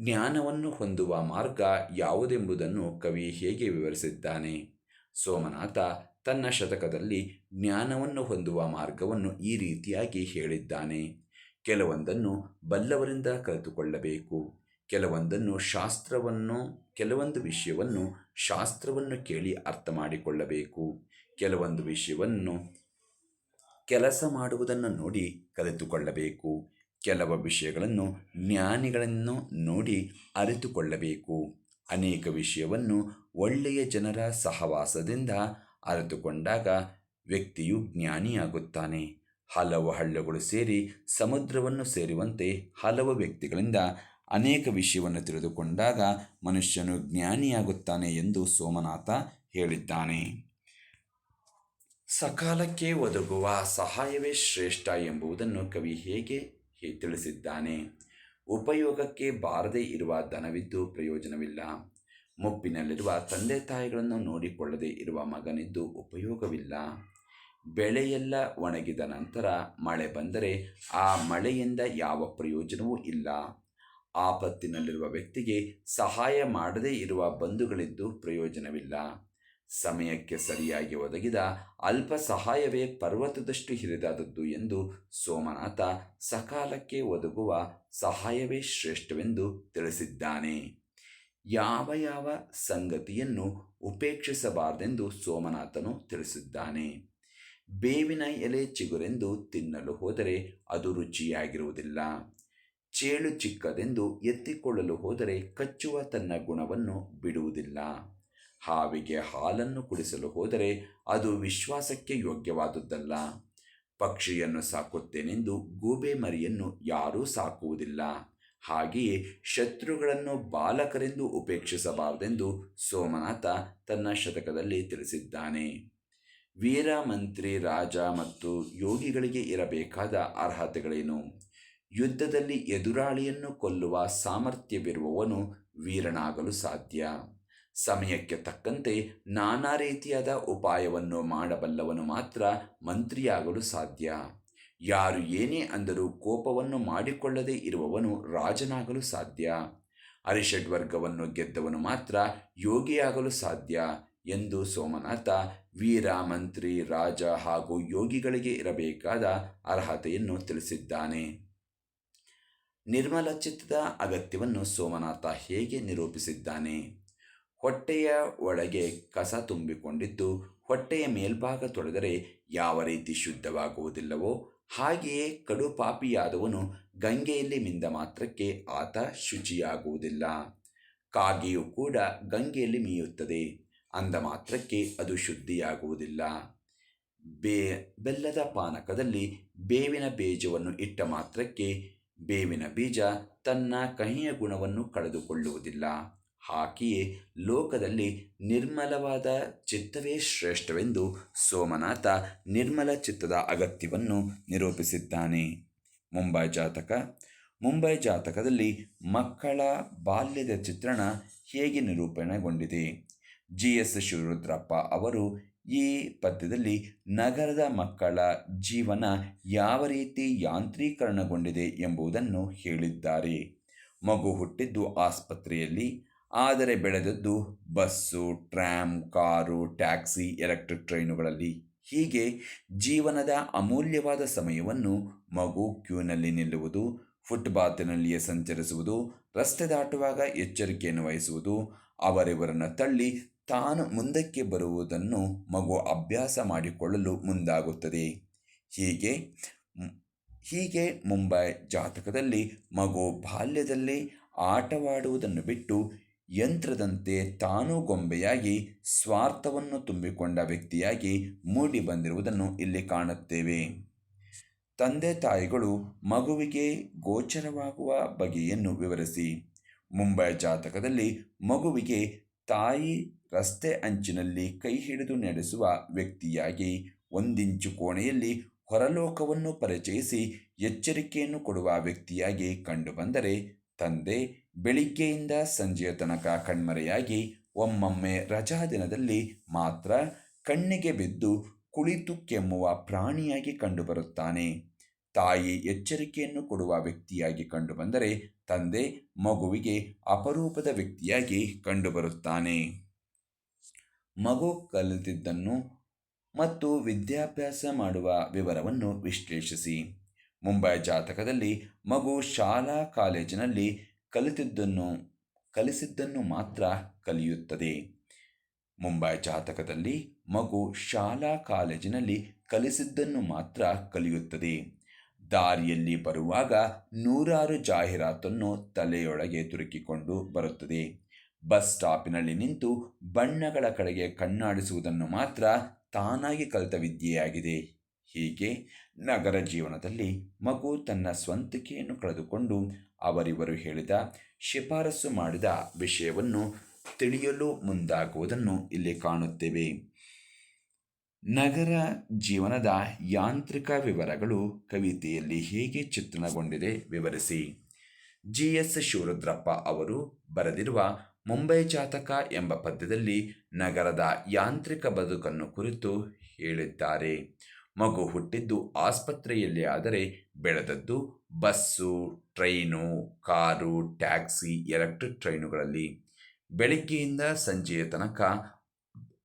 ಜ್ಞಾನವನ್ನು ಹೊಂದುವ ಮಾರ್ಗ ಯಾವುದೆಂಬುದನ್ನು ಕವಿ ಹೇಗೆ ವಿವರಿಸಿದ್ದಾನೆ? ಸೋಮನಾಥ ತನ್ನ ಶತಕದಲ್ಲಿ ಜ್ಞಾನವನ್ನು ಹೊಂದುವ ಮಾರ್ಗವನ್ನು ಈ ರೀತಿಯಾಗಿ ಹೇಳಿದ್ದಾನೆ. ಕೆಲವೊಂದನ್ನು ಬಲ್ಲವರಿಂದ ಕಲಿತುಕೊಳ್ಳಬೇಕು. ಕೆಲವೊಂದನ್ನು ಶಾಸ್ತ್ರವನ್ನು, ಕೆಲವೊಂದು ವಿಷಯವನ್ನು ಶಾಸ್ತ್ರವನ್ನು ಕೇಳಿ ಅರ್ಥ ಮಾಡಿಕೊಳ್ಳಬೇಕು. ಕೆಲವೊಂದು ವಿಷಯವನ್ನು ಕೆಲಸ ಮಾಡುವುದನ್ನು ನೋಡಿ ಕಲಿತುಕೊಳ್ಳಬೇಕು. ಕೆಲವು ವಿಷಯಗಳನ್ನು ಜ್ಞಾನಿಗಳನ್ನು ನೋಡಿ ಅರಿತುಕೊಳ್ಳಬೇಕು. ಅನೇಕ ವಿಷಯವನ್ನು ಒಳ್ಳೆಯ ಜನರ ಸಹವಾಸದಿಂದ ಅರಿತುಕೊಂಡಾಗ ವ್ಯಕ್ತಿಯು ಜ್ಞಾನಿಯಾಗುತ್ತಾನೆ. ಹಲವು ಹಳ್ಳಗಳು ಸೇರಿ ಸಮುದ್ರವನ್ನು ಸೇರುವಂತೆ ಹಲವು ವ್ಯಕ್ತಿಗಳಿಂದ ಅನೇಕ ವಿಷಯವನ್ನು ತಿಳಿದುಕೊಂಡಾಗ ಮನುಷ್ಯನು ಜ್ಞಾನಿಯಾಗುತ್ತಾನೆ ಎಂದು ಸೋಮನಾಥ ಹೇಳಿದ್ದಾನೆ. ಸಕಾಲಕ್ಕೆ ಒದಗುವ ಸಹಾಯವೇ ಶ್ರೇಷ್ಠ ಎಂಬುದನ್ನು ಕವಿ ಹೇಗೆ ತಿಳಿಸಿದ್ದಾನೆ. ಉಪಯೋಗಕ್ಕೆ ಬಾರದೇ ಇರುವ ಧನವಿದ್ದು ಪ್ರಯೋಜನವಿಲ್ಲ. ಮುಪ್ಪಿನಲ್ಲಿರುವ ತಂದೆ ತಾಯಿಗಳನ್ನು ನೋಡಿಕೊಳ್ಳದೆ ಇರುವ ಮಗನಿದ್ದು ಉಪಯೋಗವಿಲ್ಲ. ಬೆಳೆಯೆಲ್ಲ ಒಣಗಿದ ನಂತರ ಮಳೆ ಬಂದರೆ ಆ ಮಳೆಯಿಂದ ಯಾವ ಪ್ರಯೋಜನವೂ ಇಲ್ಲ. ಆಪತ್ತಿನಲ್ಲಿರುವ ವ್ಯಕ್ತಿಗೆ ಸಹಾಯ ಮಾಡದೇ ಇರುವ ಬಂಧುಗಳಿದ್ದು ಪ್ರಯೋಜನವಿಲ್ಲ. ಸಮಯಕ್ಕೆ ಸರಿಯಾಗಿ ಒದಗಿದ ಅಲ್ಪ ಸಹಾಯವೇ ಪರ್ವತದಷ್ಟು ಹಿರಿದಾದದ್ದು ಎಂದು ಸೋಮನಾಥ ಸಕಾಲಕ್ಕೆ ಒದಗುವ ಸಹಾಯವೇ ಶ್ರೇಷ್ಠವೆಂದು ತಿಳಿಸಿದ್ದಾನೆ. ಯಾವ ಯಾವ ಸಂಗತಿಯನ್ನು ಉಪೇಕ್ಷಿಸಬಾರದೆಂದು ಸೋಮನಾಥನು ತಿಳಿಸಿದ್ದಾನೆ. ಬೇವಿನ ಎಲೆ ಚಿಗುರೆಂದು ತಿನ್ನಲು ಹೋದರೆ ಅದು ರುಚಿಯಾಗಿರುವುದಿಲ್ಲ. ಚೇಳು ಚಿಕ್ಕದೆಂದು ಎತ್ತಿಕೊಳ್ಳಲು ಹೋದರೆ ಕಚ್ಚುವ ತನ್ನ ಗುಣವನ್ನು ಬಿಡುವುದಿಲ್ಲ. ಹಾವಿಗೆ ಹಾಲನ್ನು ಕುಡಿಸಲು ಹೋದರೆ ಅದು ವಿಶ್ವಾಸಕ್ಕೆ ಯೋಗ್ಯವಾದುದಲ್ಲ. ಪಕ್ಷಿಯನ್ನು ಸಾಕುತ್ತೇನೆಂದು ಗೂಬೆ ಮರಿಯನ್ನು ಯಾರೂ ಸಾಕುವುದಿಲ್ಲ. ಹಾಗೆಯೇ ಶತ್ರುಗಳನ್ನು ಬಾಲಕರೆಂದು ಉಪೇಕ್ಷಿಸಬಾರದೆಂದು ಸೋಮನಾಥ ತನ್ನ ಶತಕದಲ್ಲಿ ತಿಳಿಸಿದ್ದಾನೆ. ವೀರ ಮಂತ್ರಿ ರಾಜ ಮತ್ತು ಯೋಗಿಗಳಿಗೆ ಇರಬೇಕಾದ ಅರ್ಹತೆಗಳೇನು? ಯುದ್ಧದಲ್ಲಿ ಎದುರಾಳಿಯನ್ನು ಕೊಲ್ಲುವ ಸಾಮರ್ಥ್ಯವಿರುವವನು ವೀರನಾಗಲು ಸಾಧ್ಯ. ಸಮಯಕ್ಕೆ ತಕ್ಕಂತೆ ನಾನಾ ರೀತಿಯಾದ ಉಪಾಯವನ್ನು ಮಾಡಬಲ್ಲವನು ಮಾತ್ರ ಮಂತ್ರಿಯಾಗಲು ಸಾಧ್ಯ. ಯಾರು ಏನೇ ಅಂದರೂ ಕೋಪವನ್ನು ಮಾಡಿಕೊಳ್ಳದೇ ಇರುವವನು ರಾಜನಾಗಲು ಸಾಧ್ಯ. ಅರಿಷಡ್ವರ್ಗವನ್ನು ಗೆದ್ದವನು ಮಾತ್ರ ಯೋಗಿಯಾಗಲು ಸಾಧ್ಯ ಎಂದು ಸೋಮನಾಥ ವೀರ, ಮಂತ್ರಿ, ರಾಜ ಹಾಗೂ ಯೋಗಿಗಳಿಗೆ ಇರಬೇಕಾದ ಅರ್ಹತೆಯನ್ನು ತಿಳಿಸಿದ್ದಾನೆ. ನಿರ್ಮಲ ಚಿತ್ತದ ಅಗತ್ಯವನ್ನು ಸೋಮನಾಥ ಹೇಗೆ ನಿರೂಪಿಸಿದ್ದಾನೆ? ಹೊಟ್ಟೆಯ ಒಳಗೆ ಕಸ ತುಂಬಿಕೊಂಡಿದ್ದು ಹೊಟ್ಟೆಯ ಮೇಲ್ಭಾಗ ತೊಳೆದರೆ ಯಾವ ರೀತಿ ಶುದ್ಧವಾಗುವುದಿಲ್ಲವೋ ಹಾಗೆಯೇ ಕಡು ಪಾಪಿಯಾದವನು ಗಂಗೆಯಲ್ಲಿ ಮಿಂದ ಮಾತ್ರಕ್ಕೆ ಆತ ಶುಚಿಯಾಗುವುದಿಲ್ಲ. ಕಾಗೆಯು ಕೂಡ ಗಂಗೆಯಲ್ಲಿ ಮೀಯುತ್ತದೆ, ಅಂದ ಮಾತ್ರಕ್ಕೆ ಅದು ಶುದ್ಧಿಯಾಗುವುದಿಲ್ಲ. ಬೇ, ಬೆಲ್ಲದ ಪಾನಕದಲ್ಲಿ ಬೇವಿನ ಬೀಜವನ್ನು ಇಟ್ಟ ಮಾತ್ರಕ್ಕೆ ಬೇವಿನ ಬೀಜ ತನ್ನ ಕಹಿಯ ಗುಣವನ್ನು ಕಳೆದುಕೊಳ್ಳುವುದಿಲ್ಲ. ಹಾಗೆಯೇ ಲೋಕದಲ್ಲಿ ನಿರ್ಮಲವಾದ ಚಿತ್ತವೇ ಶ್ರೇಷ್ಠವೆಂದು ಸೋಮನಾಥ ನಿರ್ಮಲ ಚಿತ್ತದ ಅಗತ್ಯವನ್ನು ನಿರೂಪಿಸಿದ್ದಾನೆ. ಮುಂಬೈ ಜಾತಕ. ಮುಂಬೈ ಜಾತಕದಲ್ಲಿ ಮಕ್ಕಳ ಬಾಲ್ಯದ ಚಿತ್ರಣ ಹೇಗೆ ನಿರೂಪಣೆಗೊಂಡಿದೆ? ಜಿ ಎಸ್ ಶಿವರುದ್ರಪ್ಪ ಅವರು ಈ ಪದ್ಯದಲ್ಲಿ ನಗರದ ಮಕ್ಕಳ ಜೀವನ ಯಾವ ರೀತಿ ಯಾಂತ್ರೀಕರಣಗೊಂಡಿದೆ ಎಂಬುದನ್ನು ಹೇಳಿದ್ದಾರೆ. ಮಗು ಹುಟ್ಟಿದ್ದು ಆಸ್ಪತ್ರೆಯಲ್ಲಿ, ಆದರೆ ಬೆಳೆದದ್ದು bus tram car, taxi, electric ಟ್ರೈನುಗಳಲ್ಲಿ. ಹೀಗೆ ಜೀವನದ ಅಮೂಲ್ಯವಾದ ಸಮಯವನ್ನು ಮಗು ಕ್ಯೂನಲ್ಲಿ ನಿಲ್ಲುವುದು, ಫುಟ್ಪಾತಿನಲ್ಲಿಯೇ ಸಂಚರಿಸುವುದು, ರಸ್ತೆ ದಾಟುವಾಗ ಎಚ್ಚರಿಕೆಯನ್ನು ವಹಿಸುವುದು, ಅವರಿವರನ್ನು ತಳ್ಳಿ ತಾನು ಮುಂದಕ್ಕೆ ಬರುವುದನ್ನು ಮಗು ಅಭ್ಯಾಸ ಮಾಡಿಕೊಳ್ಳಲು ಮುಂದಾಗುತ್ತದೆ. ಹೀಗೆ ಹೀಗೆ ಮುಂಬೈ ಜಾತಕದಲ್ಲಿ ಮಗು ಬಾಲ್ಯದಲ್ಲಿ ಆಟವಾಡುವುದನ್ನು ಬಿಟ್ಟು ಯಂತ್ರದಂತೆ ತಾನೂ ಗೊಂಬೆಯಾಗಿ ಸ್ವಾರ್ಥವನ್ನು ತುಂಬಿಕೊಂಡ ವ್ಯಕ್ತಿಯಾಗಿ ಮೂಡಿ ಬಂದಿರುವುದನ್ನು ಇಲ್ಲಿ ಕಾಣುತ್ತೇವೆ. ತಂದೆ ತಾಯಿಗಳು ಮಗುವಿಗೆ ಗೋಚರವಾಗುವ ಬಗೆಯನ್ನು ವಿವರಿಸಿ. ಮುಂಬೈ ಜಾತಕದಲ್ಲಿ ಮಗುವಿಗೆ ತಾಯಿ ರಸ್ತೆ ಅಂಚಿನಲ್ಲಿ ಕೈ ಹಿಡಿದು ನಡೆಸುವ ವ್ಯಕ್ತಿಯಾಗಿ ಒಂದಿಂಚು ಕೋಣೆಯಲ್ಲಿ ಹೊರಲೋಕವನ್ನು ಪರಿಚಯಿಸಿ ಎಚ್ಚರಿಕೆಯನ್ನು ಕೊಡುವ ವ್ಯಕ್ತಿಯಾಗಿ ಕಂಡುಬಂದರೆ ತಂದೆ ಬೆಳಿಗ್ಗೆಯಿಂದ ಸಂಜೆಯ ತನಕ ಕಣ್ಮರೆಯಾಗಿ ಒಮ್ಮೊಮ್ಮೆ ರಜಾ ದಿನದಲ್ಲಿ ಮಾತ್ರ ಕಣ್ಣಿಗೆ ಬಿದ್ದು ಕುಳಿತು ಕೆಮ್ಮುವ ಪ್ರಾಣಿಯಾಗಿ ಕಂಡುಬರುತ್ತಾನೆ. ತಾಯಿ ಎಚ್ಚರಿಕೆಯನ್ನು ಕೊಡುವ ವ್ಯಕ್ತಿಯಾಗಿ ಕಂಡುಬಂದರೆ ತಂದೆ ಮಗುವಿಗೆ ಅಪರೂಪದ ವ್ಯಕ್ತಿಯಾಗಿ ಕಂಡುಬರುತ್ತಾನೆ. ಮಗು ಕಲಿತಿದ್ದನ್ನು ಮತ್ತು ವಿದ್ಯಾಭ್ಯಾಸ ಮಾಡುವ ವಿವರವನ್ನು ವಿಶ್ಲೇಷಿಸಿ. ಮುಂಬೈ ಜಾತಕದಲ್ಲಿ ಮಗು ಶಾಲಾ ಕಾಲೇಜಿನಲ್ಲಿ ಕಲಿತಿದ್ದನ್ನು, ಕಲಿಸಿದ್ದನ್ನು ಮಾತ್ರ ಕಲಿಯುತ್ತದೆ. ಮುಂಬೈ ಜಾತಕದಲ್ಲಿ ಮಗು ಶಾಲಾ ಕಾಲೇಜಿನಲ್ಲಿ ಕಲಿಸಿದ್ದನ್ನು ಮಾತ್ರ ಕಲಿಯುತ್ತದೆ. ದಾರಿಯಲ್ಲಿ ಬರುವಾಗ ನೂರಾರು ಜಾಹೀರಾತನ್ನು ತಲೆಯೊಳಗೆ ತುರುಕಿಕೊಂಡು ಬರುತ್ತದೆ. ಬಸ್ ಸ್ಟಾಪಿನಲ್ಲಿ ನಿಂತು ಬಣ್ಣಗಳ ಕಡೆಗೆ ಕಣ್ಣಾಡಿಸುವುದನ್ನು ಮಾತ್ರ ತಾನಾಗಿ ಕಲಿತ ವಿದ್ಯೆಯಾಗಿದೆ ಹೀಗೆ ನಗರ ಜೀವನದಲ್ಲಿ ಮಗು ತನ್ನ ಸ್ವಂತಿಕೆಯನ್ನು ಕಳೆದುಕೊಂಡು ಅವರಿವರು ಹೇಳಿದ ಶಿಫಾರಸು ಮಾಡಿದ ವಿಷಯವನ್ನು ತಿಳಿಯಲು ಮುಂದಾಗುವುದನ್ನು ಇಲ್ಲಿ ಕಾಣುತ್ತೇವೆ. ನಗರ ಜೀವನದ ಯಾಂತ್ರಿಕ ವಿವರಗಳು ಕವಿತೆಯಲ್ಲಿ ಹೇಗೆ ಚಿತ್ರಣಗೊಂಡಿದೆ ವಿವರಿಸಿ. ಜಿ ಎಸ್ ಶಿವರುದ್ರಪ್ಪ ಅವರು ಬರೆದಿರುವ ಮುಂಬೈ ಜಾತಕ ಎಂಬ ಪದ್ಯದಲ್ಲಿ ನಗರದ ಯಾಂತ್ರಿಕ ಬದುಕನ್ನು ಕುರಿತು ಹೇಳಿದ್ದಾರೆ. ಮಗು ಹುಟ್ಟಿದ್ದು ಆಸ್ಪತ್ರೆಯಲ್ಲಿ, ಆದರೆ ಬೆಳೆದದ್ದು bus, train, car, taxi, electric ಟ್ರೈನುಗಳಲ್ಲಿ. ಬೆಳಿಗ್ಗೆಯಿಂದ ಸಂಜೆಯ ತನಕ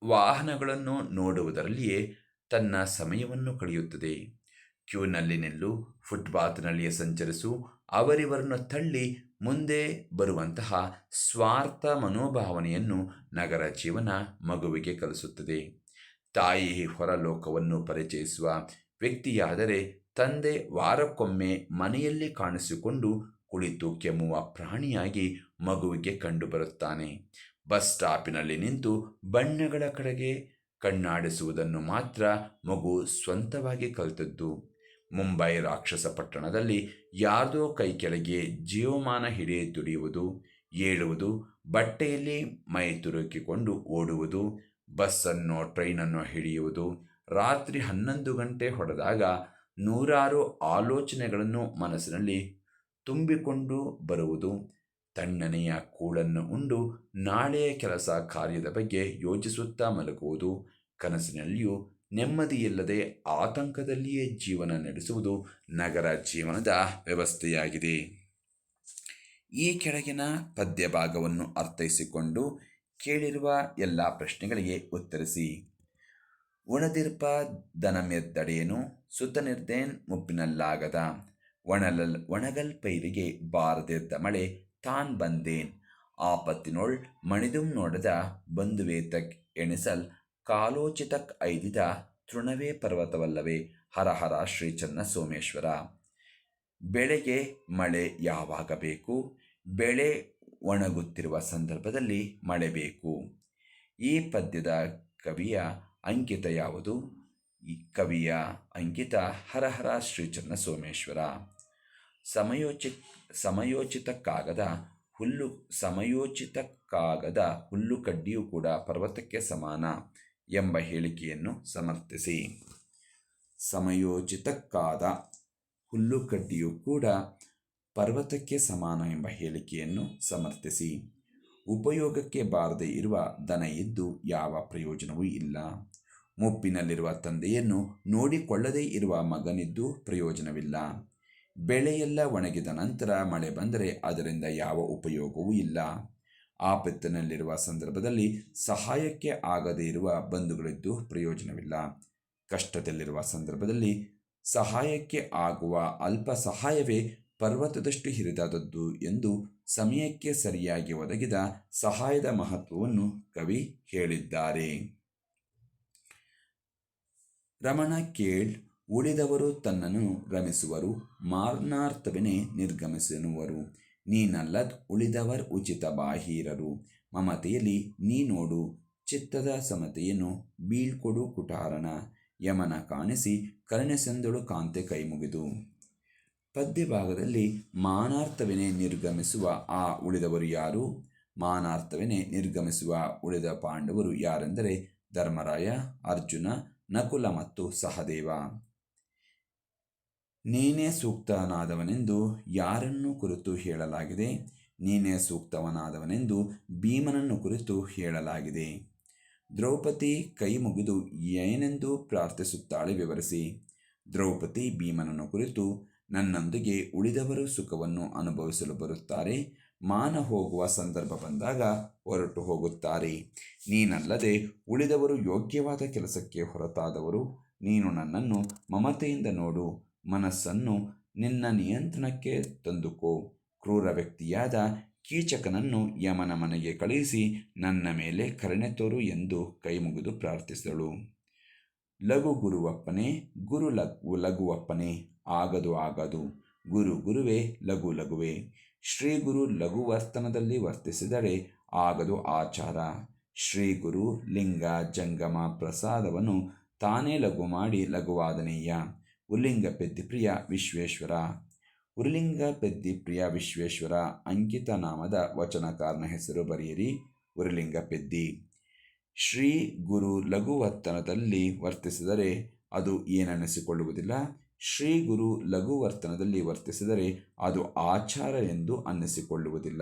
ವಾಹನಗಳನ್ನು ನೋಡುವುದರಲ್ಲಿಯೇ ತನ್ನ ಸಮಯವನ್ನು ಕಳೆಯುತ್ತದೆ. ಕ್ಯೂನಲ್ಲಿ ನಿಲ್ಲು, ಫುಟ್ಪಾತ್ನಲ್ಲಿಯೇ ಸಂಚರಿಸು, ಅವರಿವರನ್ನು ತಳ್ಳಿ ಮುಂದೆ ಬರುವಂತಹ ಸ್ವಾರ್ಥ ಮನೋಭಾವನೆಯನ್ನು ನಗರ ಜೀವನ ಮಗುವಿಗೆ ಕಲಿಸುತ್ತದೆ. ತಾಯಿ ಹೊರಲೋಕವನ್ನು ಪರಿಚಯಿಸುವ ವ್ಯಕ್ತಿಯಾದರೆ ತಂದೆ ವಾರಕ್ಕೊಮ್ಮೆ ಮನೆಯಲ್ಲಿ ಕಾಣಿಸಿಕೊಂಡು ಕುಳಿತು ಕೆಮ್ಮುವ ಪ್ರಾಣಿಯಾಗಿ ಮಗುವಿಗೆ ಕಂಡುಬರುತ್ತಾನೆ. ಬಸ್ ಸ್ಟಾಪಿನಲ್ಲಿ ನಿಂತು ಬಣ್ಣಗಳ ಕಡೆಗೆ ಕಣ್ಣಾಡಿಸುವುದನ್ನು ಮಾತ್ರ ಮಗು ಸ್ವಂತವಾಗಿ ಕಲಿತದ್ದು. ಮುಂಬೈ ರಾಕ್ಷಸ ಪಟ್ಟಣದಲ್ಲಿ ಯಾರ್ದೋ ಕೈ ಕೆಳಗೆ ಜೀವಮಾನ ಹಿಡಿಯ ದುಡಿಯುವುದು ಏಳುವುದು, ಬಟ್ಟೆಯಲ್ಲಿ ಮೈ ತುರುಕಿಕೊಂಡು ಓಡುವುದು, ಬಸ್ಸನ್ನು ಟ್ರೈನನ್ನು ಹಿಡಿಯುವುದು, ರಾತ್ರಿ ಹನ್ನೊಂದು ಗಂಟೆ ಹೊಡೆದಾಗ ನೂರಾರು ಆಲೋಚನೆಗಳನ್ನು ಮನಸ್ಸಿನಲ್ಲಿ ತುಂಬಿಕೊಂಡು ಬರುವುದು ತಣ್ಣನೆಯ ಕೂಳನ್ನು ಉಂಡು ನಾಳೆಯ ಕೆಲಸ ಕಾರ್ಯದ ಬಗ್ಗೆ ಯೋಚಿಸುತ್ತಾ ಮಲಗುವುದು. ಕನಸಿನಲ್ಲಿಯೂ ನೆಮ್ಮದಿಯಿಲ್ಲದೆ ಆತಂಕದಲ್ಲಿಯೇ ಜೀವನ ನಡೆಸುವುದು ನಗರ ಜೀವನದ ವ್ಯವಸ್ಥೆಯಾಗಿದೆ. ಈ ಕೆಳಗಿನ ಪದ್ಯ ಭಾಗವನ್ನು ಅರ್ಥೈಸಿಕೊಂಡು ಕೇಳಿರುವ ಎಲ್ಲ ಪ್ರಶ್ನೆಗಳಿಗೆ ಉತ್ತರಿಸಿ. ಉಣದಿರ್ಪ ದನಮೆದ್ದಡೇನು ಸುತ್ತನಿರ್ದೇನ್ ಮುಪ್ಪಿನಲ್ಲಾಗದ ಒಣಲಲ್ ಒಣಗಲ್ ಪೈರಿಗೆ ಬಾರದಿದ್ದ ಮಳೆ ತಾನ್ ಬಂದೇನ್. ಆಪತ್ತಿನೊಳ್ ಮಣಿದುಂ ನೋಡದ ಬಂಧುವೇತಕ್ ಎಣಿಸಲ್ ಕಾಲೋಚಿತಕ್ ಐದಿದ ತೃಣವೇ ಪರ್ವತವಲ್ಲವೇ ಹರಹರ ಹರ ಶ್ರೀ ಚನ್ನ ಸೋಮೇಶ್ವರ. ಬೆಳೆಗೆ ಮಳೆ ಯಾವಾಗ ಬೇಕು ಬೆಳೆ ಒಣಗುತ್ತಿರುವ ಸಂದರ್ಭದಲ್ಲಿ ಮಳೆ ಬೇಕು. ಈ ಪದ್ಯದ ಕವಿಯ ಅಂಕಿತ ಯಾವುದು? ಈ ಕವಿಯ ಅಂಕಿತ ಹರಹರ ಶ್ರೀಚನ್ನ ಸೋಮೇಶ್ವರ. ಸಮಯೋಚಿ ಸಮಯೋಚಿತಕ್ಕಾಗದ ಹುಲ್ಲು ಸಮಯೋಚಿತಕ್ಕಾಗದ ಹುಲ್ಲು ಕಡ್ಡಿಯೂ ಕೂಡ ಪರ್ವತಕ್ಕೆ ಸಮಾನ ಎಂಬ ಹೇಳಿಕೆಯನ್ನು ಸಮರ್ಥಿಸಿ. ಸಮಯೋಚಿತಕ್ಕಾದ ಹುಲ್ಲು ಕಡ್ಡಿಯೂ ಕೂಡ ಪರ್ವತಕ್ಕೆ ಸಮಾನ ಎಂಬ ಹೇಳಿಕೆಯನ್ನು ಸಮರ್ಥಿಸಿ. ಉಪಯೋಗಕ್ಕೆ ಬಾರದೇ ಇರುವ ದನ ಇದ್ದು ಯಾವ ಪ್ರಯೋಜನವೂ ಇಲ್ಲ. ಮುಪ್ಪಿನಲ್ಲಿರುವ ತಂದೆಯನ್ನು ನೋಡಿಕೊಳ್ಳದೇ ಇರುವ ಮಗನಿದ್ದು ಪ್ರಯೋಜನವಿಲ್ಲ. ಬೆಳೆಯೆಲ್ಲ ಒಣಗಿದ ನಂತರ ಮಳೆ ಬಂದರೆ ಅದರಿಂದ ಯಾವ ಉಪಯೋಗವೂ ಇಲ್ಲ. ಆಪತ್ತಿನಲ್ಲಿರುವ ಸಂದರ್ಭದಲ್ಲಿ ಸಹಾಯಕ್ಕೆ ಆಗದೇ ಇರುವ ಬಂಧುಗಳಿದ್ದು ಪ್ರಯೋಜನವಿಲ್ಲ. ಕಷ್ಟದಲ್ಲಿರುವ ಸಂದರ್ಭದಲ್ಲಿ ಸಹಾಯಕ್ಕೆ ಆಗುವ ಅಲ್ಪ ಸಹಾಯವೇ ಪರ್ವತದಷ್ಟು ಹಿರಿದಾದದ್ದು ಎಂದು ಸಮಯಕ್ಕೆ ಸರಿಯಾಗಿ ಒದಗಿದ ಸಹಾಯದ ಮಹತ್ವವನ್ನು ಕವಿ ಹೇಳಿದ್ದಾರೆ. ರಮಣ ಕೇಳ್ ಉಳಿದವರು ತನ್ನನ್ನು ರಮಿಸುವರು ಮಾರ್ನಾರ್ಥವೇ ನಿರ್ಗಮಿಸುವರು ನೀನಲ್ಲದ್ ಉಳಿದವರ್ ಉಚಿತ ಬಾಹೀರರು. ಮಮತೆಯಲ್ಲಿ ನೀ ನೋಡು, ಚಿತ್ತದ ಸಮತೆಯನ್ನು ಬೀಳ್ಕೊಡು ಕುಟಾರನ. ಯಮನ ಕಾಣಿಸಿ ಕರ್ಣಸೆಂದಳು ಕಾಂತೆ ಕೈಮುಗಿದು ಪದ್ಯಭಾಗದಲ್ಲಿ ಭಾಗದಲ್ಲಿ ಮಾನಾರ್ಥವನೇ ನಿರ್ಗಮಿಸುವ ಆ ಉಳಿದವರು ಯಾರು? ಮಾನಾರ್ಥವೇ ನಿರ್ಗಮಿಸುವ ಉಳಿದ ಪಾಂಡವರು ಯಾರೆಂದರೆ ಧರ್ಮರಾಯ, ಅರ್ಜುನ, ನಕುಲ ಮತ್ತು ಸಹದೇವ. ನೀನೇ ಸೂಕ್ತನಾದವನೆಂದು ಯಾರನ್ನು ಕುರಿತು ಹೇಳಲಾಗಿದೆ. ನೀನೇ ಸೂಕ್ತವನಾದವನೆಂದು ಭೀಮನನ್ನು ಕುರಿತು ಹೇಳಲಾಗಿದೆ. ದ್ರೌಪದಿ ಕೈ ಮುಗಿದು ಏನೆಂದು ಪ್ರಾರ್ಥಿಸುತ್ತಾಳೆ ವಿವರಿಸಿ. ದ್ರೌಪದಿ ಭೀಮನನ್ನು ಕುರಿತು ನನ್ನೊಂದಿಗೆ ಉಳಿದವರು ಸುಖವನ್ನು ಅನುಭವಿಸಲು ಬರುತ್ತಾರೆ. ಮಾನ ಹೋಗುವ ಸಂದರ್ಭ ಬಂದಾಗ ಹೊರಟು ಹೋಗುತ್ತಾರೆ. ನೀನಲ್ಲದೆ ಉಳಿದವರು ಯೋಗ್ಯವಾದ ಕೆಲಸಕ್ಕೆ ಹೊರತಾದವರು, ನೀನು ನನ್ನನ್ನು ಮಮತೆಯಿಂದ ನೋಡು. ಮನಸ್ಸನ್ನು ನಿನ್ನ ನಿಯಂತ್ರಣಕ್ಕೆ ತಂದುಕೋ. ಕ್ರೂರ ವ್ಯಕ್ತಿಯಾದ ಕೀಚಕನನ್ನು ಯಮನ ಮನೆಗೆ ಕಳುಹಿಸಿ ನನ್ನ ಮೇಲೆ ಕರುಣೆ ತೋರು ಎಂದು ಕೈಮುಗಿದು ಪ್ರಾರ್ಥಿಸಿದಳು. ಲಘು ಗುರುವಪ್ಪನೇ, ಗುರು ಲಘು, ಲಘುವಪ್ಪನೇ, ಆಗದು ಆಗದು. ಗುರು ಗುರುವೇ, ಲಘು ಲಘುವೆ. ಶ್ರೀ ಗುರು ಲಘು ವರ್ತನದಲ್ಲಿ ವರ್ತಿಸಿದರೆ ಆಗದು ಆಚಾರ. ಶ್ರೀ ಗುರು ಲಿಂಗ ಜಂಗಮ ಪ್ರಸಾದವನ್ನು ತಾನೇ ಲಘು ಮಾಡಿ ಲಘುವಾದನೀಯ. ಉಲ್ಲಿಂಗ ಪೆದ್ದಿ ಪ್ರಿಯ ವಿಶ್ವೇಶ್ವರ. ಉರ್ಲಿಂಗ ಪೆದ್ದಿ ಪ್ರಿಯ ವಿಶ್ವೇಶ್ವರ, ಅಂಕಿತ ನಾಮದ ವಚನಕಾರನ ಹೆಸರು ಬರೆಯಿರಿ. ಉರ್ಲಿಂಗ ಪೆದ್ದಿ. ಶ್ರೀ ಗುರು ಲಘುವರ್ತನದಲ್ಲಿ ವರ್ತಿಸಿದರೆ ಅದು ಏನನ್ನಿಸಿಕೊಳ್ಳುವುದಿಲ್ಲ. ಶ್ರೀ ಗುರು ಲಘುವರ್ತನದಲ್ಲಿ ವರ್ತಿಸಿದರೆ ಅದು ಆಚಾರ ಎಂದು ಅನ್ನಿಸಿಕೊಳ್ಳುವುದಿಲ್ಲ.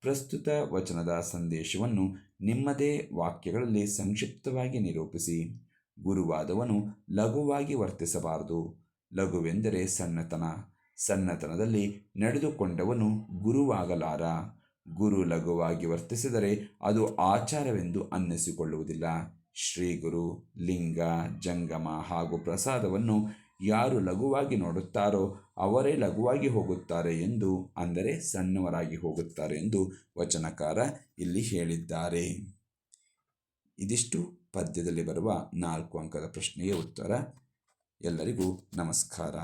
ಪ್ರಸ್ತುತ ವಚನದ ಸಂದೇಶವನ್ನು ನಿಮ್ಮದೇ ವಾಕ್ಯಗಳಲ್ಲಿ ಸಂಕ್ಷಿಪ್ತವಾಗಿ ನಿರೂಪಿಸಿ. ಗುರುವಾದವನು ಲಘುವಾಗಿ ವರ್ತಿಸಬಾರದು. ಲಘುವೆಂದರೆ ಸಣ್ಣತನ ಸಣ್ಣತನದಲ್ಲಿ ನಡೆದುಕೊಂಡವನು ಗುರುವಾಗಲಾರ. ಗುರು ಲಘುವಾಗಿ ವರ್ತಿಸಿದರೆ ಅದು ಆಚಾರವೆಂದು ಅನ್ನಿಸಿಕೊಳ್ಳುವುದಿಲ್ಲ. ಶ್ರೀಗುರು, ಲಿಂಗ, ಜಂಗಮ ಹಾಗೂ ಪ್ರಸಾದವನ್ನು ಯಾರು ಲಘುವಾಗಿ ನೋಡುತ್ತಾರೋ ಅವರೇ ಲಘುವಾಗಿ ಹೋಗುತ್ತಾರೆ ಎಂದು, ಅಂದರೆ ಸಣ್ಣವರಾಗಿ ಹೋಗುತ್ತಾರೆ ಎಂದು ವಚನಕಾರ ಇಲ್ಲಿ ಹೇಳಿದ್ದಾರೆ. ಇದಿಷ್ಟು. ಪದ್ಯದಲ್ಲಿ ಬರುವ ನಾಲ್ಕು ಅಂಕದ ಪ್ರಶ್ನೆಯ ಉತ್ತರ. ಎಲ್ಲರಿಗೂ ನಮಸ್ಕಾರ.